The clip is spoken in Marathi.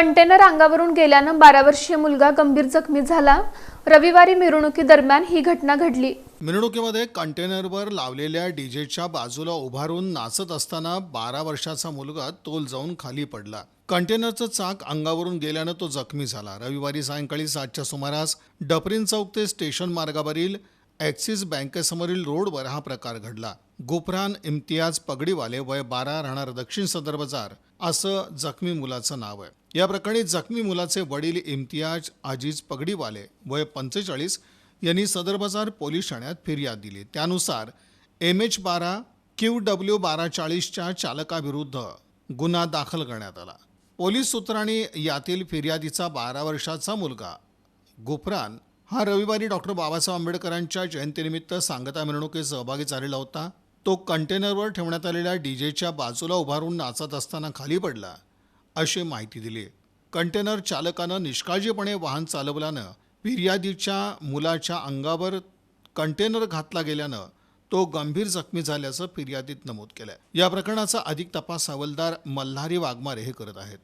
कंटेनर अंगावरून गेल्यानं बारा वर्षीय मुलगा गंभीर जखमी झाला. रविवारी मिरवणुकीदरम्यान ही घटना घडली. मिरवणुकीमध्ये कंटेनरवर लावलेल्या डीजेच्या बाजूला उभारून नाचत असताना बारा वर्षाचा मुलगा तोल जाऊन खाली पडला. कंटेनरचं चाक अंगावरून गेल्यानं तो जखमी झाला. रविवारी सायंकाळी सातच्या सुमारास डपरीन चौक ते स्टेशन मार्गावरील ॲक्सिस बँकेसमोरील रोडवर हा प्रकार घडला. गुफरान इम्तियाज पगडीवाले वय बारा राहणार दक्षिण सदर बाजार असं जखमी मुलाचं नाव आहे. या प्रकरणी जखमी मुलाचे वडील इम्तियाज आजीज पगडीवाले वय पंचेचाळीस यांनी सदर बाजार पोलीस ठाण्यात फिर्याद दिली. त्यानुसार एम एच बारा क्यू डब्ल्यू बारा चाळीसच्या चालकाविरुद्ध गुन्हा दाखल करण्यात आला. पोलीस सूत्रांनी यातील फिर्यादीचा बारा वर्षाचा मुलगा गुफरान हा रविवारी डॉक्टर बाबासाहेब आंबेडकरांच्या जयंतीनिमित्त सांगता मिरवणुकीत सहभागी झालेला होता. तो कंटेनरवर ठेवण्यात आलेल्या डीजेच्या बाजूला उभारून नाचत असताना खाली पडला अशी माहिती दिली. कंटेनर चालकानं निष्काळजीपणे वाहन चालवल्यानं फिर्यादीच्या मुलाच्या अंगावर कंटेनर घातला गेल्यानं तो गंभीर जखमी झाल्याचं फिर्यादीत नमूद केलंय. या प्रकरणाचा अधिक तपास हवालदार मल्हारी वाघमारे हे करत आहेत.